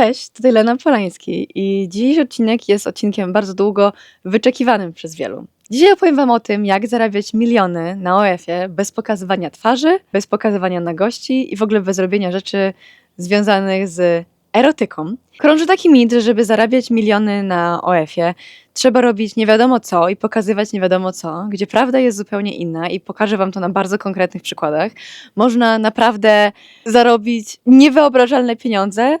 Cześć, tutaj Lena Polański i dzisiejszy odcinek jest odcinkiem bardzo długo wyczekiwanym przez wielu. Dzisiaj opowiem Wam o tym, jak zarabiać miliony na OF-ie bez pokazywania twarzy, bez pokazywania nagości i w ogóle bez robienia rzeczy związanych z erotyką. Krąży taki mit, że żeby zarabiać miliony na OF-ie, trzeba robić nie wiadomo co i pokazywać nie wiadomo co, gdzie prawda jest zupełnie inna i pokażę Wam to na bardzo konkretnych przykładach. Można naprawdę zarobić niewyobrażalne pieniądze,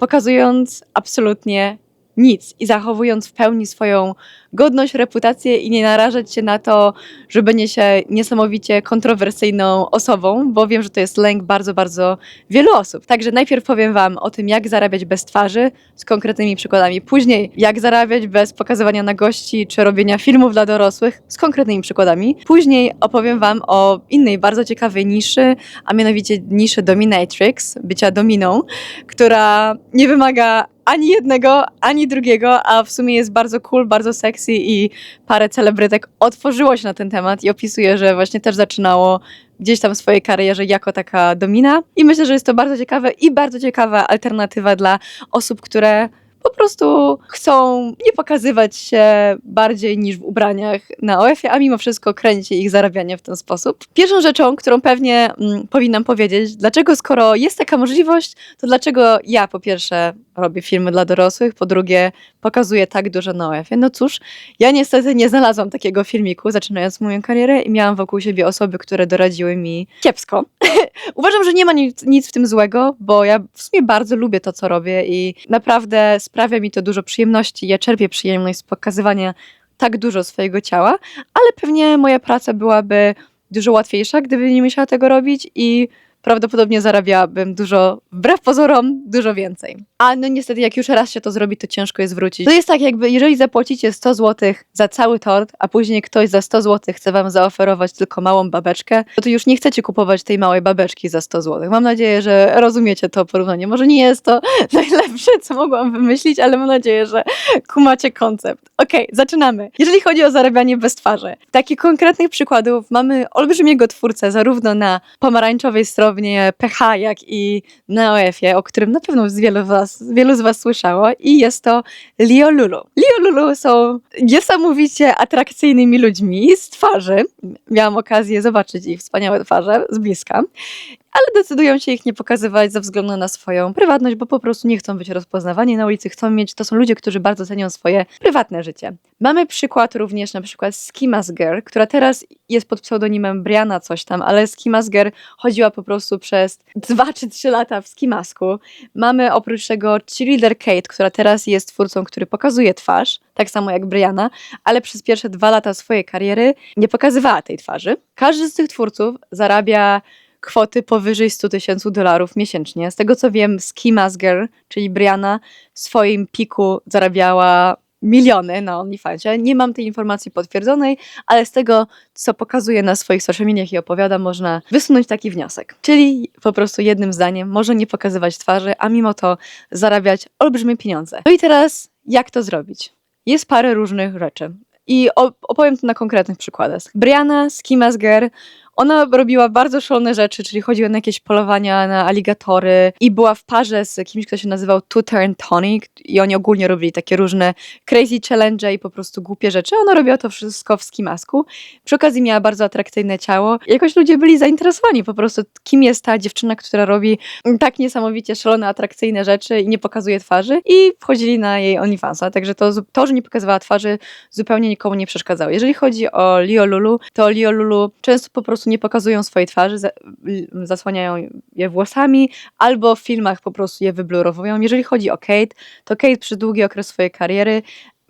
pokazując absolutnie nic i zachowując w pełni swoją godność, reputację i nie narażać się na to, że będzie się niesamowicie kontrowersyjną osobą, bo wiem, że to jest lęk bardzo, bardzo wielu osób. Także najpierw powiem Wam o tym, jak zarabiać bez twarzy, z konkretnymi przykładami. Później, jak zarabiać bez pokazywania nagości czy robienia filmów dla dorosłych, z konkretnymi przykładami. Później opowiem Wam o innej bardzo ciekawej niszy, a mianowicie niszy dominatrix, bycia dominą, która nie wymaga ani jednego, ani drugiego, a w sumie jest bardzo cool, bardzo sexy i parę celebrytek otworzyło się na ten temat i opisuje, że właśnie też zaczynało gdzieś tam w swojej karierze jako taka domina. I myślę, że jest to bardzo ciekawe i bardzo ciekawa alternatywa dla osób, które po prostu chcą nie pokazywać się bardziej niż w ubraniach na OF-ie, a mimo wszystko kręci ich zarabianie w ten sposób. Pierwszą rzeczą, którą pewnie mm, powinnam powiedzieć, dlaczego skoro jest taka możliwość, to dlaczego ja po pierwsze robię filmy dla dorosłych, po drugie pokazuję tak dużo na OF-ie. No cóż, ja niestety nie znalazłam takiego filmiku, zaczynając moją karierę i miałam wokół siebie osoby, które doradziły mi kiepsko. Uważam, że nie ma nic, nic w tym złego, bo ja w sumie bardzo lubię to, co robię i naprawdę sprawia mi to dużo przyjemności. Ja czerpię przyjemność z pokazywania tak dużo swojego ciała, ale pewnie moja praca byłaby dużo łatwiejsza, gdybym nie musiała tego robić i prawdopodobnie zarabiałabym dużo, wbrew pozorom, dużo więcej. A no niestety, jak już raz się to zrobi, to ciężko jest wrócić. To jest tak, jakby jeżeli zapłacicie 100 zł za cały tort, a później ktoś za 100 zł chce wam zaoferować tylko małą babeczkę, to, to już nie chcecie kupować tej małej babeczki za 100 zł. Mam nadzieję, że rozumiecie to porównanie. Może nie jest to najlepsze, co mogłam wymyślić, ale mam nadzieję, że kumacie koncept. Okej, zaczynamy. Jeżeli chodzi o zarabianie bez twarzy, takich konkretnych przykładów mamy olbrzymiego twórcę, zarówno na pomarańczowej stronie PH, jak i na OF-ie, o którym na pewno z wielu, was, wielu z Was słyszało, i jest to Lio Lulu. Lio Lulu są niesamowicie atrakcyjnymi ludźmi z twarzy. Miałam okazję zobaczyć ich wspaniałe twarze z bliska ale decydują się ich nie pokazywać ze względu na swoją prywatność, bo po prostu nie chcą być rozpoznawani na ulicy, chcą mieć, to są ludzie, którzy bardzo cenią swoje prywatne życie. Mamy przykład również na przykład Skimas Girl, która teraz jest pod pseudonimem Briana coś tam, ale Skimas Girl chodziła po prostu przez dwa czy trzy lata w skimasku. Mamy oprócz tego cheerleader Kate, która teraz jest twórcą, który pokazuje twarz, tak samo jak Briana, ale przez pierwsze dwa lata swojej kariery nie pokazywała tej twarzy. Każdy z tych twórców zarabia kwoty powyżej 100 tysięcy dolarów miesięcznie. Z tego co wiem, Ski Masger, czyli Brianna, w swoim piku zarabiała miliony na OnlyFansie. Nie mam tej informacji potwierdzonej, ale z tego, co pokazuje na swoich social mediach i opowiada, można wysunąć taki wniosek. Czyli po prostu jednym zdaniem może nie pokazywać twarzy, a mimo to zarabiać olbrzymie pieniądze. No i teraz, jak to zrobić? Jest parę różnych rzeczy. I opowiem to na konkretnych przykładach. Brianna Skimasger ona robiła bardzo szalone rzeczy, czyli chodziła na jakieś polowania na aligatory i była w parze z kimś, kto się nazywał Two Turn Tonic i oni ogólnie robili takie różne crazy challenge i po prostu głupie rzeczy. Ona robiła to wszystko w skimasku. Przy okazji miała bardzo atrakcyjne ciało. Jakoś ludzie byli zainteresowani po prostu, kim jest ta dziewczyna, która robi tak niesamowicie szalone, atrakcyjne rzeczy i nie pokazuje twarzy i wchodzili na jej OnlyFansa. Także to, to, że nie pokazywała twarzy zupełnie nikomu nie przeszkadzało. Jeżeli chodzi o Lio Lulu, to Lio Lulu często po prostu nie pokazują swojej twarzy, zasłaniają je włosami, albo w filmach po prostu je wyblurowują. Jeżeli chodzi o Kate, to Kate przez długi okres swojej kariery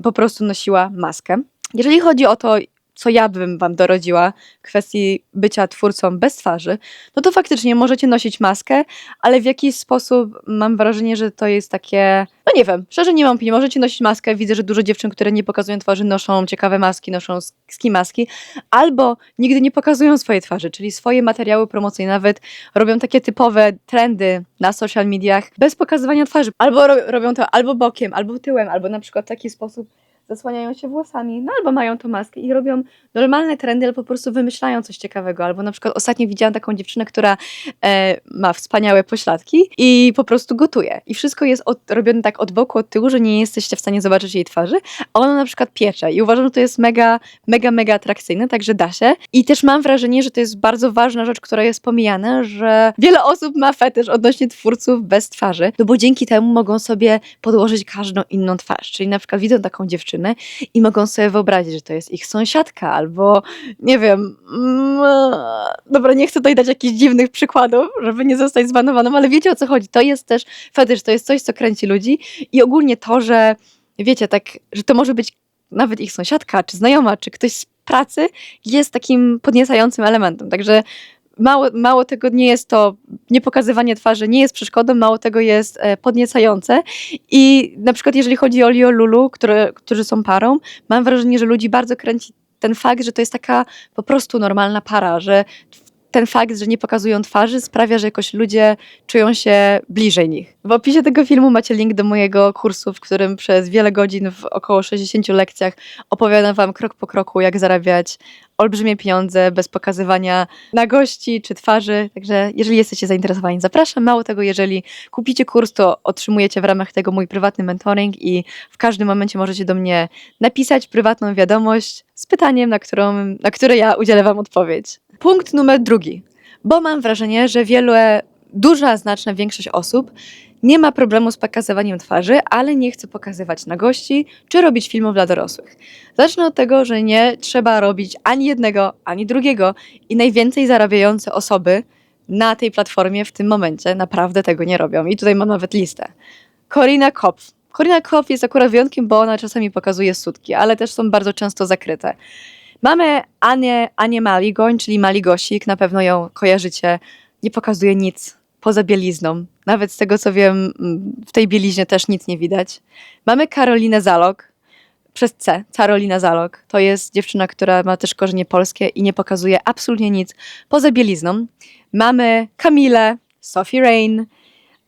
po prostu nosiła maskę. Jeżeli chodzi o to, co ja bym wam dorodziła w kwestii bycia twórcą bez twarzy, no to faktycznie możecie nosić maskę, ale w jakiś sposób mam wrażenie, że to jest takie, no nie wiem, szczerze nie mam opinii, możecie nosić maskę, widzę, że dużo dziewczyn, które nie pokazują twarzy, noszą ciekawe maski, noszą ski maski, albo nigdy nie pokazują swojej twarzy, czyli swoje materiały promocyjne, nawet robią takie typowe trendy na social mediach bez pokazywania twarzy, albo ro robią to albo bokiem, albo tyłem, albo na przykład w taki sposób, zasłaniają się włosami, no albo mają tą maskę i robią normalne trendy, ale po prostu wymyślają coś ciekawego. Albo na przykład ostatnio widziałam taką dziewczynę, która e, ma wspaniałe pośladki i po prostu gotuje. I wszystko jest od, robione tak od boku, od tyłu, że nie jesteście w stanie zobaczyć jej twarzy, a ona na przykład piecze. I uważam, że to jest mega, mega, mega atrakcyjne, także da się. I też mam wrażenie, że to jest bardzo ważna rzecz, która jest pomijana, że wiele osób ma fetysz odnośnie twórców bez twarzy, no bo dzięki temu mogą sobie podłożyć każdą inną twarz. Czyli na przykład widzą taką dziewczynę i mogą sobie wyobrazić, że to jest ich sąsiadka albo nie wiem. Mm, dobra, nie chcę tutaj dać jakichś dziwnych przykładów, żeby nie zostać zbanowaną, ale wiecie o co chodzi. To jest też fetysz, to jest coś, co kręci ludzi i ogólnie to, że wiecie, tak, że to może być nawet ich sąsiadka, czy znajoma, czy ktoś z pracy, jest takim podniecającym elementem. Także mało, mało tego nie jest to, niepokazywanie twarzy nie jest przeszkodą, mało tego jest e, podniecające. I na przykład jeżeli chodzi o Lio Lulu, które, którzy są parą, mam wrażenie, że ludzi bardzo kręci ten fakt, że to jest taka po prostu normalna para, że ten fakt, że nie pokazują twarzy, sprawia, że jakoś ludzie czują się bliżej nich. W opisie tego filmu macie link do mojego kursu, w którym przez wiele godzin w około 60 lekcjach opowiadam Wam krok po kroku, jak zarabiać olbrzymie pieniądze bez pokazywania nagości czy twarzy. Także jeżeli jesteście zainteresowani, zapraszam. Mało tego, jeżeli kupicie kurs, to otrzymujecie w ramach tego mój prywatny mentoring i w każdym momencie możecie do mnie napisać prywatną wiadomość z pytaniem, na, którą, na które ja udzielę Wam odpowiedź. Punkt numer drugi, bo mam wrażenie, że wiele, duża, znaczna większość osób nie ma problemu z pokazywaniem twarzy, ale nie chce pokazywać nagości czy robić filmów dla dorosłych. Zacznę od tego, że nie trzeba robić ani jednego, ani drugiego i najwięcej zarabiające osoby na tej platformie w tym momencie naprawdę tego nie robią. I tutaj mam nawet listę. Corina Kopf. Corina Kopf jest akurat wyjątkiem, bo ona czasami pokazuje sutki, ale też są bardzo często zakryte. Mamy Anię, Anię Maligoń, czyli Maligosik, na pewno ją kojarzycie. Nie pokazuje nic poza bielizną. Nawet z tego co wiem, mm, w tej bieliźnie też nic nie widać. Mamy Karolinę Zalog, przez C, Karolina Zalog. To jest dziewczyna, która ma też korzenie polskie i nie pokazuje absolutnie nic poza bielizną. Mamy Kamilę, Sophie Rain,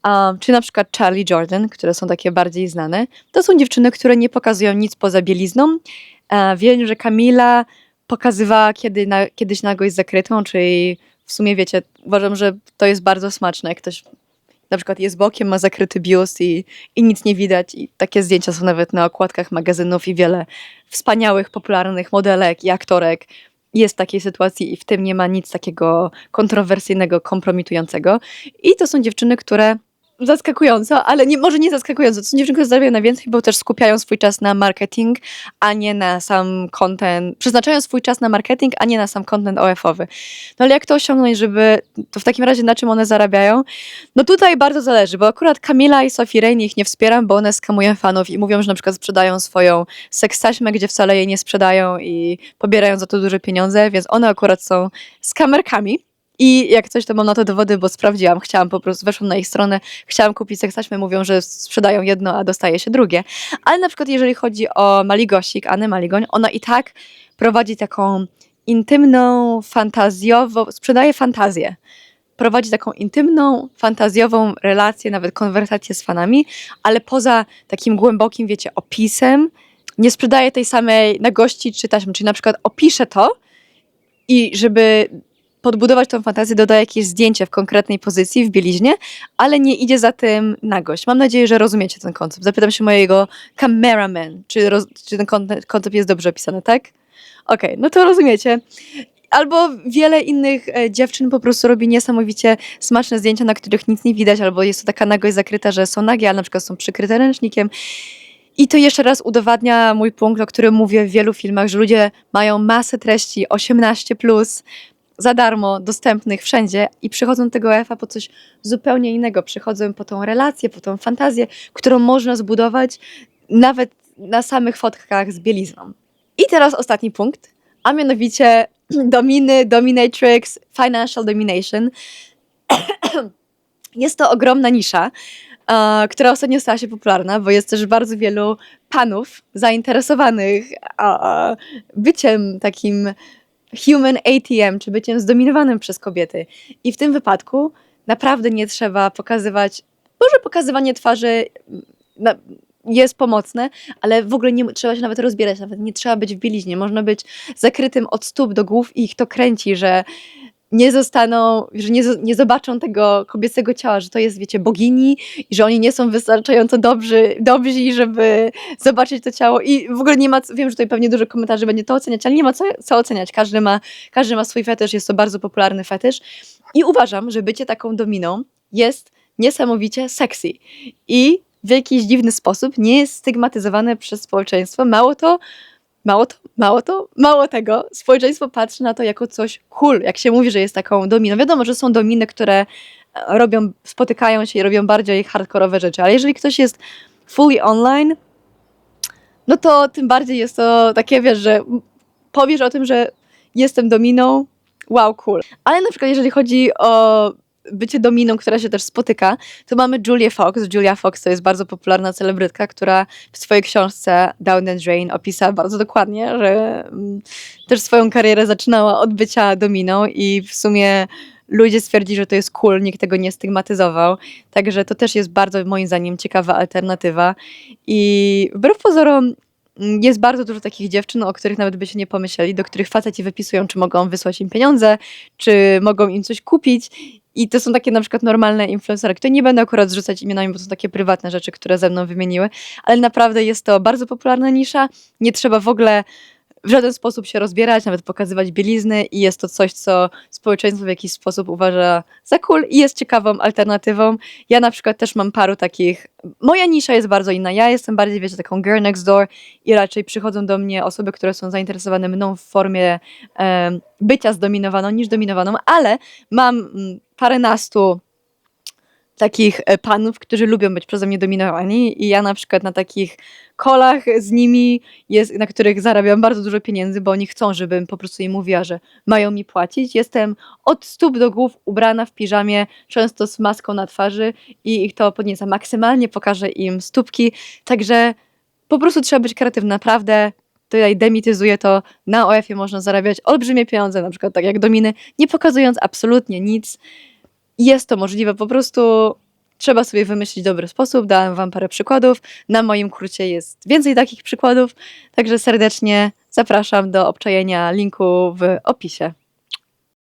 um, czy na przykład Charlie Jordan, które są takie bardziej znane. To są dziewczyny, które nie pokazują nic poza bielizną. E, wiem, że Kamila pokazywała kiedy na, kiedyś nagość zakrytą, czyli w sumie wiecie, uważam, że to jest bardzo smaczne, jak ktoś na przykład jest bokiem, ma zakryty biust i, i nic nie widać i takie zdjęcia są nawet na okładkach magazynów i wiele wspaniałych, popularnych modelek i aktorek jest w takiej sytuacji i w tym nie ma nic takiego kontrowersyjnego, kompromitującego. I to są dziewczyny, które zaskakująco, ale nie, może nie zaskakująco. Dziewczyny, które zarabiają na więcej, bo też skupiają swój czas na marketing, a nie na sam content. Przeznaczają swój czas na marketing, a nie na sam content OF-owy. No ale jak to osiągnąć, żeby, to w takim razie na czym one zarabiają? No tutaj bardzo zależy, bo akurat Kamila i Sophie Rain ich nie wspieram, bo one skamują fanów i mówią, że na przykład sprzedają swoją sekstaśmę, gdzie wcale jej nie sprzedają i pobierają za to duże pieniądze, więc one akurat są skamerkami. I jak coś, to mam na to dowody, bo sprawdziłam, chciałam po prostu, weszłam na ich stronę, chciałam kupić sekstaśmę, mówią, że sprzedają jedno, a dostaje się drugie. Ale na przykład jeżeli chodzi o Maligosik, Anę Maligoń, ona i tak prowadzi taką intymną, fantazjową, sprzedaje fantazję. Prowadzi taką intymną, fantazjową relację, nawet konwersację z fanami, ale poza takim głębokim, wiecie, opisem, nie sprzedaje tej samej nagości czy taśmy, czyli na przykład opisze to i żeby podbudować tą fantazję, dodaje jakieś zdjęcie w konkretnej pozycji, w bieliźnie, ale nie idzie za tym nagość. Mam nadzieję, że rozumiecie ten koncept. Zapytam się mojego cameraman, czy, roz, czy ten koncept jest dobrze opisany, tak? Okej, okay, no to rozumiecie. Albo wiele innych e, dziewczyn po prostu robi niesamowicie smaczne zdjęcia, na których nic nie widać, albo jest to taka nagość zakryta, że są nagie, ale na przykład są przykryte ręcznikiem. I to jeszcze raz udowadnia mój punkt, o którym mówię w wielu filmach, że ludzie mają masę treści 18, za darmo, dostępnych wszędzie i przychodzą do tego EFA po coś zupełnie innego. Przychodzą po tą relację, po tą fantazję, którą można zbudować nawet na samych fotkach z bielizną. I teraz ostatni punkt, a mianowicie dominy, dominatrix, financial domination. Jest to ogromna nisza, uh, która ostatnio stała się popularna, bo jest też bardzo wielu panów zainteresowanych byciem takim human ATM, czy byciem zdominowanym przez kobiety. I w tym wypadku naprawdę nie trzeba pokazywać, może pokazywanie twarzy na, jest pomocne, ale w ogóle nie trzeba się nawet rozbierać, nawet nie trzeba być w bieliźnie. Można być zakrytym od stóp do głów i ich to kręci, że nie zostaną, że nie, nie zobaczą tego kobiecego ciała, że to jest, wiecie, bogini i że oni nie są wystarczająco dobrzy, dobrzy, żeby zobaczyć to ciało i w ogóle nie ma, wiem, że tutaj pewnie dużo komentarzy będzie to oceniać, ale nie ma co, co oceniać. Każdy ma, każdy ma swój fetysz, jest to bardzo popularny fetysz i uważam, że bycie taką dominą jest niesamowicie sexy i w jakiś dziwny sposób nie jest stygmatyzowane przez społeczeństwo. Mało to, mało to, mało to, mało tego, społeczeństwo patrzy na to jako coś cool, jak się mówi, że jest taką dominą. Wiadomo, że są dominy, które e, robią, spotykają się i robią bardziej hardkorowe rzeczy, ale jeżeli ktoś jest fully online, no to tym bardziej jest to takie, wiesz, że powiesz o tym, że jestem dominą, wow, cool. Ale na przykład jeżeli chodzi o bycie dominą, która się też spotyka, to mamy Julię Fox. Julia Fox to jest bardzo popularna celebrytka, która w swojej książce Down and Drain opisała bardzo dokładnie, że mm, też swoją karierę zaczynała od bycia dominą i w sumie ludzie stwierdzili, że to jest cool, nikt tego nie stygmatyzował. Także to też jest bardzo moim zdaniem ciekawa alternatywa. I wbrew pozorom mm, jest bardzo dużo takich dziewczyn, o których nawet by się nie pomyśleli, do których faceci wypisują, czy mogą wysłać im pieniądze, czy mogą im coś kupić. I to są takie na przykład normalne influencery, które nie będę akurat zrzucać imionami, bo to są takie prywatne rzeczy, które ze mną wymieniły, ale naprawdę jest to bardzo popularna nisza. Nie trzeba w ogóle w żaden sposób się rozbierać, nawet pokazywać bielizny i jest to coś, co społeczeństwo w jakiś sposób uważa za cool i jest ciekawą alternatywą. Ja na przykład też mam paru takich, moja nisza jest bardzo inna, ja jestem bardziej, wiecie, taką girl next door i raczej przychodzą do mnie osoby, które są zainteresowane mną w formie em, bycia zdominowaną niż dominowaną, ale mam mm, paręnastu takich e, panów, którzy lubią być przeze mnie dominowani i ja na przykład na takich kolach z nimi, jest, na których zarabiam bardzo dużo pieniędzy, bo oni chcą, żebym po prostu im mówiła, że mają mi płacić. Jestem od stóp do głów ubrana w piżamie, często z maską na twarzy i ich to podnieca. Maksymalnie pokażę im stópki, także po prostu trzeba być kreatywny, naprawdę. Tutaj demityzuję to, na OF-ie można zarabiać olbrzymie pieniądze, na przykład tak jak dominy, nie pokazując absolutnie nic jest to możliwe, po prostu trzeba sobie wymyślić dobry sposób. Dałem Wam parę przykładów. Na moim kurcie jest więcej takich przykładów, także serdecznie zapraszam do obczajenia linku w opisie.